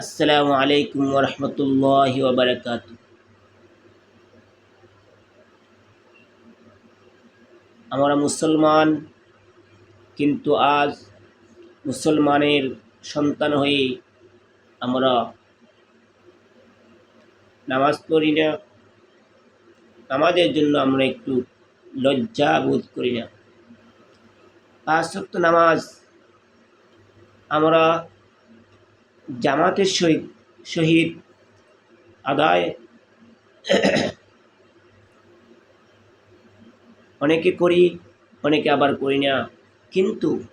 আসসালামু আলাইকুম ওরহমতুল্লাহ ওবরাকাত আমরা মুসলমান, কিন্তু আজ মুসলমানের সন্তান হয়ে আমরা নামাজ পড়ি না। নামাজের জন্য আমরা একটু লজ্জা বোধ করি না। পাঁচ নামাজ আমরা জামাতের সহিত সহিত আদায় অনেকে করি, অনেকে আবার করি না। কিন্তু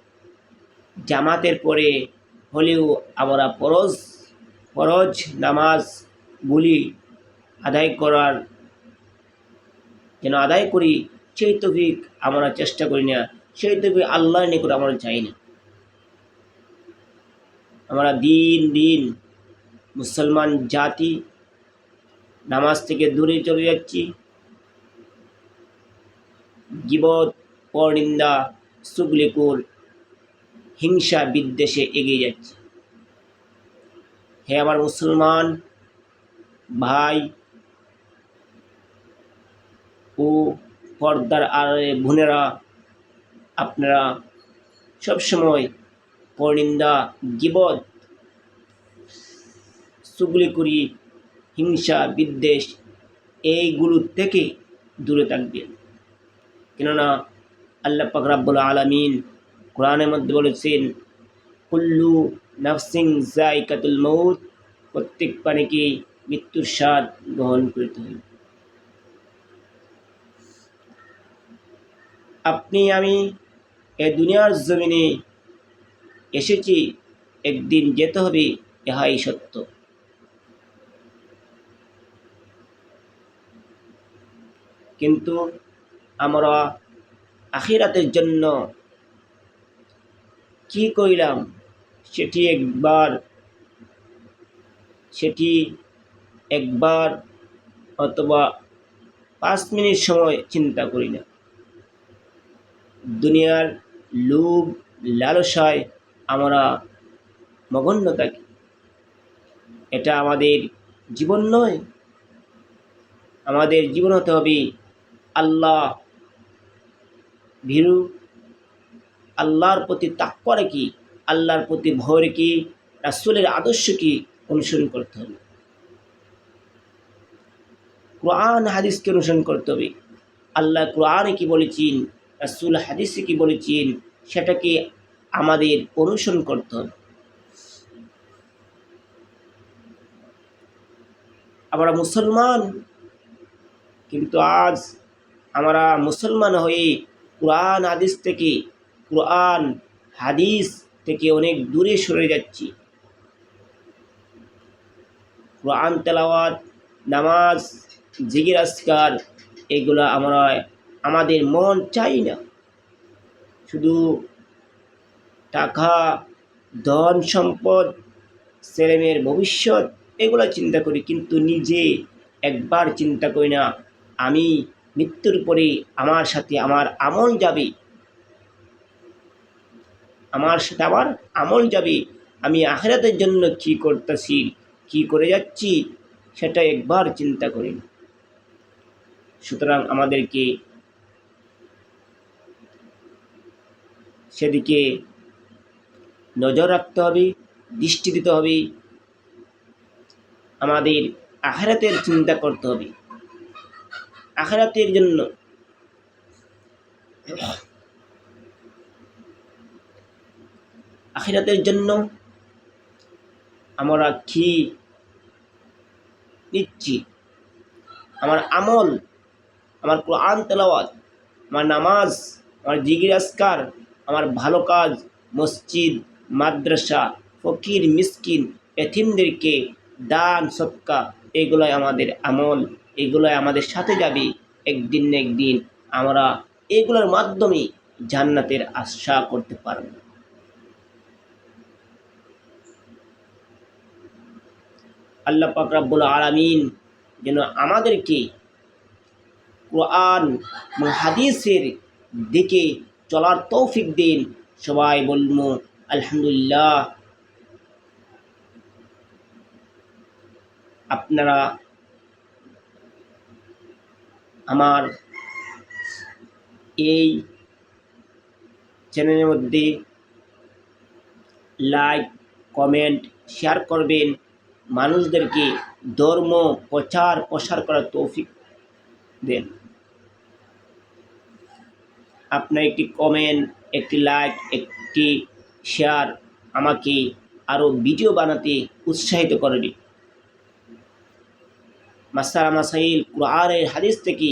জামাতের পরে হলেও আমরা ফরজ ফরজ নামাজগুলি আদায় করার, যেন আদায় করি, সেই তফিক আমরা চেষ্টা করি না। সেই তফিক আল্লাহর নিকট আমরা চাই না। আমরা দিন দিন মুসলমান জাতি নামাজ থেকে দূরে চলে যাচ্ছি। গিবত, পরনিন্দা সুগলিকুর হিংসা বিদ্বেষে এগিয়ে যাচ্ছে। হে আমার মুসলমান ভাই ও পর্দার আড়ে বোনেরা, আপনারা সবসময় পরনিন্দা গিবত সুগলিকুরি হিংসা, বিদ্বেষ এইগুলোর থেকে দূরে থাকবেন কেননা আল্লাহ পাক রাব্বুল আলামিন কোরআনের মধ্যে বলেছেন, কুল্লু নাফসিং জাইকাতুল মৌত প্রত্যেক প্রাণীকে মৃত্যুর স্বাদ গ্রহণ করতে হবে আপনি, আমি এ দুনিয়ার জমিনে এসেছি, একদিন যেতে হবে, ইহাই সত্য। কিন্তু আমরা আখিরাতের জন্য কি কইলাম, সেটি একবার সেটি একবার অথবা পাঁচ মিনিট সময় চিন্তা করি না। দুনিয়ার লোভ, লালসায় আমরা মগন্য থাকি এটা আমাদের জীবন নয়। আমাদের জীবন হতে হবে আল্লাহ। ভীরু। আল্লাহর প্রতি তাক্কর কি? আল্লাহর প্রতি ভয় কি? রাসুলের আদর্শ কি? অনুসরণ করতে হবে। কোরআন, হাদিসকে অনুসরণ করতে হবে। আল্লাহ কোরআনে কি বলেছেন? রাসুল হাদিসে কি বলেছেন? সেটাকে আমাদের অনুসরণ করতে হবে। আমরা মুসলমান, কিন্তু আজ আমরা মুসলমান হয়ে কোরআন, হাদিস থেকে কোরআন, হাদিস থেকে অনেক দূরে সরে যাচ্ছি। কোরআন তেলাওয়াত, নামাজ জিগির আসকার এগুলো আমরা, আমাদের মন চাই না। শুধু টাকা, ধন সম্পদ, ছেলেমেয়ের ভবিষ্যৎ, এগুলো চিন্তা করি, কিন্তু নিজে একবার চিন্তা করি না। আমি মৃত্যুর পরে আমার সাথে আমার আমল যাবে। আমার সাথে আমার আমল যাবে। আমি আখেরাতের জন্য কি করতেছি, কী করে যাচ্ছি, সেটা একবার চিন্তা করি। সুতরাং আমাদেরকে সেদিকে নজর রাখতে হবে, দৃষ্টি দিতে হবে, আমাদের আখেরাতের চিন্তা করতে হবে। আখেরাতের জন্য আখিরাতের জন্য আমরা কি নিচ্ছি? আমার আমল, আমার কোরআন তেলাওয়াত, আমার নামাজ, আমার জিগির আসকার আমার ভালো কাজ, মসজিদ মাদ্রাসা, ফকির, মিসকিন এথিমদেরকে দান সৎকা এগুলোই আমাদের আমল, এগুলোই আমাদের সাথে যাবে একদিন না একদিন। আমরা এগুলোর মাধ্যমে জান্নাতের আশা করতে পারব। আল্লাহ পাক রাব্বুল আলামিন যেন আমাদেরকে কোরআন হাদিসের দিকে চলার তৌফিক দিন। সবাই বলব আলহামদুলিল্লাহ। আপনারা আমার এই চ্যানেলের মধ্যে লাইক কমেন্ট শেয়ার করবেন। মানুষদেরকে ধর্ম, প্রচার, প্রসার করার তৌফিক দেন। আপনার একটি কমেন্ট একটি লাইক একটি শেয়ার আমাকে আরও ভিডিও বানাতে উৎসাহিত করবে মাসারা মাসাইল কুরআনের হাদিস থেকে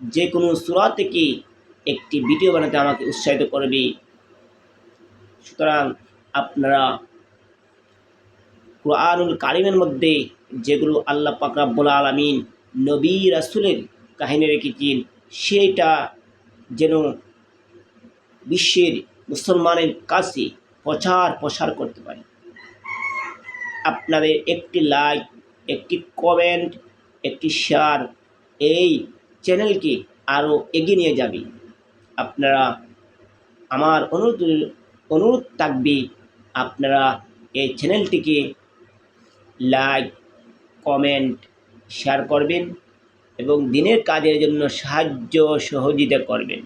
যে কোনো সুরা থেকে একটি ভিডিও বানাতে আমাকে উৎসাহিত করবে সুতরাং আপনারা কোরআনুল কারিমের মধ্যে যেগুলো আল্লাহ পাক রাব্বুল আলামিন নবী রাসুলের কাহিনী রেখেছেন সেটা যেন বিশ্বের মুসলমানের কাছে প্রচার প্রসার করতে পারে। আপনাদের একটি লাইক একটি কমেন্ট একটি শেয়ার এই চ্যানেলকে আরও এগিয়ে নিয়ে যাবে। আপনারা আমার অনুরোধ অনুরোধ থাকবে আপনারা এই চ্যানেলটিকে লাইক কমেন্ট শেয়ার করবেন এবং দিনের কাজের জন্য সাহায্য সহযোগিতা করবেন।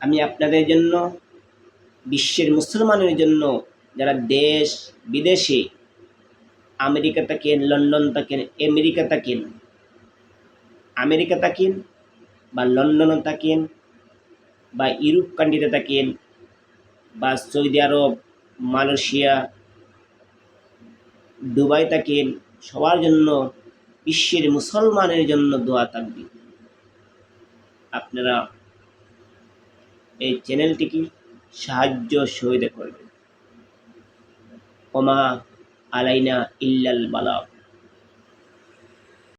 আমি আপনাদের জন্য, বিশ্বের মুসলমানের জন্য, যারা দেশ বিদেশে, আমেরিকা থাকেন লন্ডন থাকেন আমেরিকা থাকেন আমেরিকা থাকেন বা লন্ডনে থাকেন বা ইউরোপ কান্ট্রিতে থাকেন বা সৌদি আরব, মালয়েশিয়া, দুবাই থাকেন সবার জন্য, বিশ্বের মুসলমানের জন্য দোয়া থাকবে। আপনারা এই চ্যানেলটিকে সাহায্য সহযোগিতা করবেন ওমা আলাইনা ইল্লাল বালাগ।